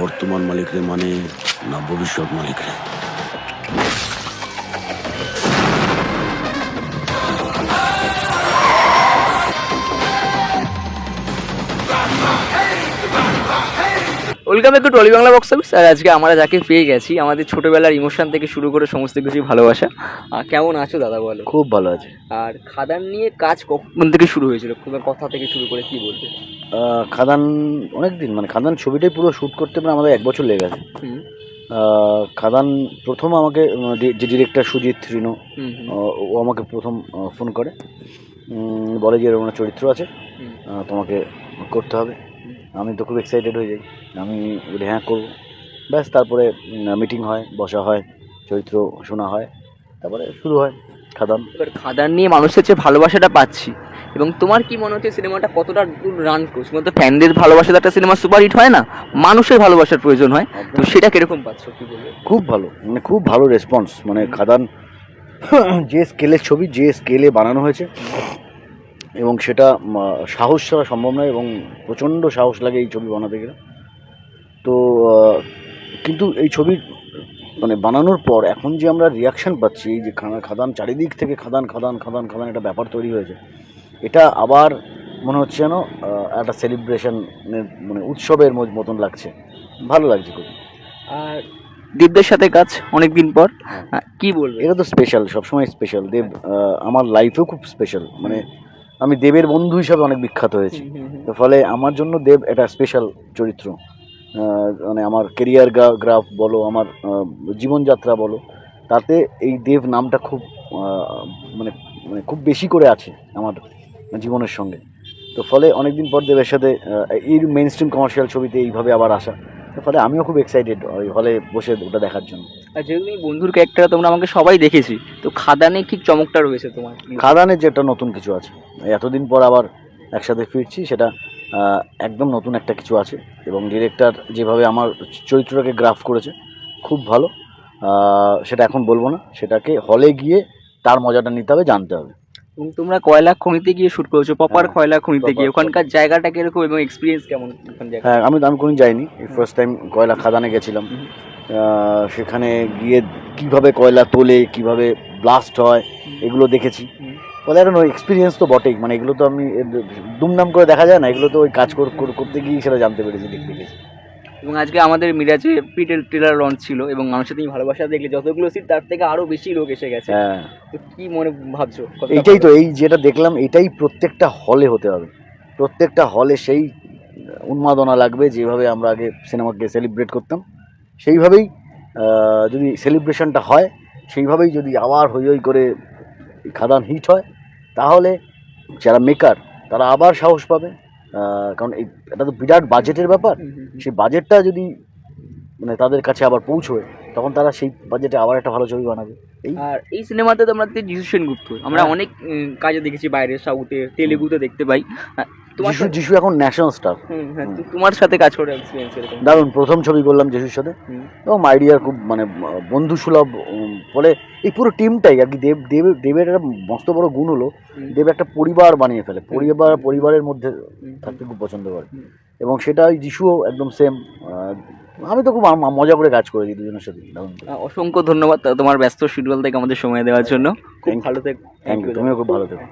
বর্তমান মালিকরে মানে না ভবিষ্যৎ মালিকরে। ওয়েলকাম একটু টলি বাংলা বক্স অফিস। আর আজকে আমরা যাকে পেয়ে গেছি আমাদের ছোটবেলার ইমোশন থেকে শুরু করে সমস্ত কিছুই ভালোবাসা। আর কেমন আছো দাদা বলো? খুব ভালো আছে। আর খাদান নিয়ে কাজ কখন থেকে শুরু হয়েছিল? কথা থেকে শুরু করে কি বলবে? আহ, খাদান অনেক দিন মানে খাদান ছবিটাই পুরো শ্যুট করতে মানে আমাদের এক বছর লেগে গেছে। খাদান প্রথম আমাকে যে ডিরেক্টর সুজিত রিনো ও আমাকে প্রথম ফোন করে। বলে যে এরকম চরিত্র আছে তোমাকে করতে হবে। আমি তো খুব এক্সাইটেড হয়ে যাই। আমি বলি হ্যাঁ করব। ব্যাস তারপরে মিটিং হয় বসা হয় চরিত্র শোনা হয় তারপরে শুরু হয় খাদান। এবার খাদান নিয়ে মানুষের যে ভালোবাসাটা পাচ্ছি। এবং তোমার কি মনে হচ্ছে সিনেমাটা কতটা দূর রান করছে? মতো ফ্যানদের ভালোবাসাতে একটা সিনেমা সুপারহিট হয় না মানুষের ভালোবাসার প্রয়োজন হয়। তো সেটা কীরকম পাচ্ছ কি বলবে? খুব ভালো মানে খুব ভালো রেসপন্স মানে খাদান যে স্কেলের ছবি যে স্কেলে বানানো হয়েছে এবং সেটা সাহস ছাড়া সম্ভব নয় এবং প্রচণ্ড সাহস লাগে এই ছবি বানাতে গেলে। তো কিন্তু এই ছবির মানে বানানোর পর এখন যে আমরা রিয়াকশান পাচ্ছি এই যে খাদান চারিদিক থেকে খাদান খাদান খাদান খাদান একটা ব্যাপার তৈরি হয়েছে এটা আবার মনে হচ্ছে যেন একটা সেলিব্রেশনের মানে উৎসবের মত- মতন লাগছে। ভালো লাগছে খুব। আর দেবদের সাথে কাজ অনেকদিন পর হ্যাঁ। কি বলবে? এটা তো স্পেশাল সবসময় স্পেশাল দেব আমার লাইফেও খুব স্পেশাল মানে আমি দেবের বন্ধু হিসাবে অনেক বিখ্যাত হয়েছি। ফলে আমার জন্য দেব একটা স্পেশাল চরিত্র। মানে আমার কেরিয়ার গ্রাফ বলো আমার জীবনযাত্রা বলো তাতে এই দেব নামটা খুব মানে মানে খুব বেশি করে আছে আমার জীবনের সঙ্গে। তো ফলে অনেকদিন পর দেবের সাথে এই মেন স্ট্রিম কমার্শিয়াল ছবিতে এইভাবে আবার আসা। ফলে আমিও খুব এক্সাইটেড ওই হলে বসে ওটা দেখার জন্য। আর যেহেতু তুমি বন্ধুর ক্যারেক্টার তোমরা আমাকে সবাই দেখেছি তো খাদানে কি চমকটা রয়েছে তোমার। খাদানের যেটা নতুন কিছু আছে। এতদিন পর আবার একসাথে ফিরছি সেটা একদম নতুন একটা কিছু আছে। এবং ডিরেক্টর যেভাবে আমার চরিত্রটাকে গ্রাফ করেছে খুব ভালো। সেটা এখন বলব না। সেটাকে হলে গিয়ে তার মজাটা নিতে হবে জানতে হবে। তোমরা কয়লা খনিতে গিয়ে শুট করেছ? প্রপার হ্যাঁ, কয়লা খনিতে গিয়ে। ওখানকার জায়গাটা কীরকম এবং এক্সপিরিয়েন্স কেমন হ্যাঁ আমি তো আমি কোনো যাইনি। ফার্স্ট টাইম কয়লা খাদানে গেছিলাম। সেখানে গিয়ে কীভাবে কয়লা তোলে কীভাবে ব্লাস্ট হয় এগুলো দেখেছি। হুম। ফলে একটা এক্সপিরিয়েন্স তো বটেই। মানে এগুলো তো আমি এ, দুমদাম করে দেখা যায় না। এগুলো তো ওই কাজ কর- কর- করতে গিয়ে সেটা জানতে পেরেছি দেখতে গেছি এবং আজকে আমাদের মিরাজে প্রিটেল ট্রেলার লঞ্চ ছিল এবং মানুষের তুমি ভালোবাসা দেখলে যতগুলো সিট তার থেকে আরও বেশি লোক এসে গেছে। হ্যাঁ। তো কি মনে ভাবছ? এইটাই তো এই যেটা দেখলাম এটাই প্রত্যেকটা হলে হতে হবে। প্রত্যেকটা হলে সেই উন্মাদনা লাগবে যেভাবে আমরা আগে সিনেমাকে সেলিব্রেট করতাম। সেইভাবেই যদি সেলিব্রেশনটা হয় সেইভাবেই যদি আবার হই হই করে খাদান হিট হয় তাহলে যারা মেকার তারা আবার সাহস পাবে। কারণ এই এটা তো বিরাট বাজেটের ব্যাপার। সেই বাজেটটা যদি মানে তাদের কাছে আবার পৌঁছয় তখন তারা সেই বাজেটে আবার একটা ভালো ছবি বানাবে আর এই সিনেমাতে তোমরা যিশু সেনগুপ্ত। আমরা হ্যাঁ। অনেক কাজে দেখেছি বাইরে সাউথে তেলেগুতে দেখতে পাই। আহ, তোমার যিশু যিশু এখন ন্যাশনাল স্টার হ্যাঁ, তো তোমার সাথে কাজ করে এক্সপিরিয়েন্স এরকম। দারুণ প্রথম ছবি করলাম যিশুর সাথে। এবং আইডিয়ার খুব মানে বন্ধু সুলভ ফলে এই পুরো টিমটাই আর কি দেব দেব দেবের একটা মস্ত বড় গুণ হলো দেব একটা পরিবার বানিয়ে ফেলে। পরিবার পরিবারের মধ্যে থাকতে খুব পছন্দ করে। এবং সেটা ওই যিশুও একদম সেম আমি তো খুব মজা করে কাজ করেছি দুজনের সাথে। অসংখ্য ধন্যবাদ তোমার ব্যস্ত শিডিউল থেকে আমাদের সময় দেওয়ার জন্য। খুব ভালো থেকো। থ্যাংক ইউ তুমিও খুব ভালো থেকো।